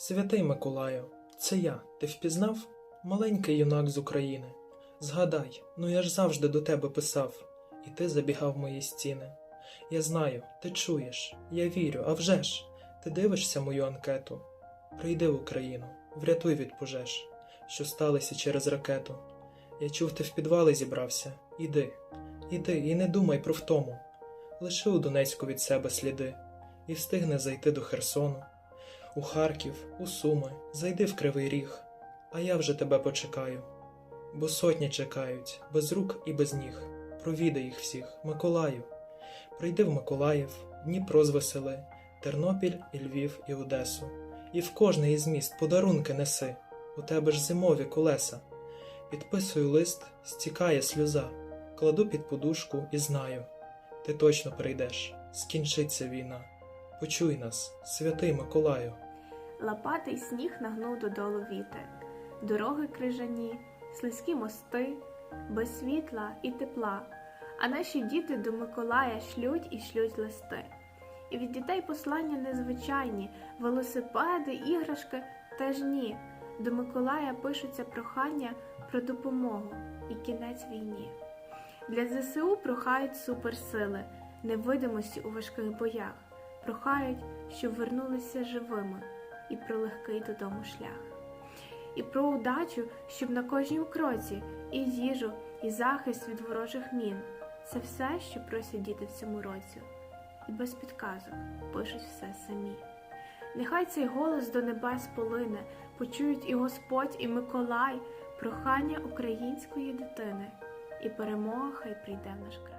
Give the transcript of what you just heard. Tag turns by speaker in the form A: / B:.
A: Святий Миколаю, це я, ти впізнав? Маленький юнак з України. Згадай, ну я ж завжди до тебе писав, і ти забігав мої стіни. Я знаю, ти чуєш, я вірю, а вже ж, ти дивишся мою анкету. Прийди в Україну, врятуй від пожеж, що сталися через ракету. Я чув, ти в підвали зібрався. Іди, іди, і не думай про втому. Лиши у Донецьку від себе сліди, і встигне зайти до Херсону. У Харків, у Суми, зайди в Кривий Ріг, а я вже тебе почекаю. Бо сотні чекають, без рук і без ніг. Провідай їх всіх, Миколаю. Прийди в Миколаїв, Дніпро звесели, Тернопіль і Львів і Одесу. І в кожний із міст подарунки неси, у тебе ж зимові колеса. Підписую лист, стікає сльоза, кладу під подушку і знаю, ти точно прийдеш, скінчиться війна. Почуй нас, святий Миколаю.
B: Лопатий сніг нагнув додолу вітер, дороги крижані, слизькі мости, без світла і тепла. А наші діти до Миколая шлють і шлють листи. І від дітей послання незвичайні, велосипеди, іграшки теж ні. До Миколая пишуться прохання про допомогу і кінець війні. Для ЗСУ прохають суперсили, невидимості у важких боях, прохають, щоб вернулися живими і про легкий додому шлях. І про удачу, щоб на кожнім кроці і їжу, і захист від ворожих мін. Це все, що просять діти в цьому році, і без підказок пишуть все самі. Нехай цей голос до небес полине, почують і Господь, і Миколай, прохання української дитини, і перемога хай прийде в наш край.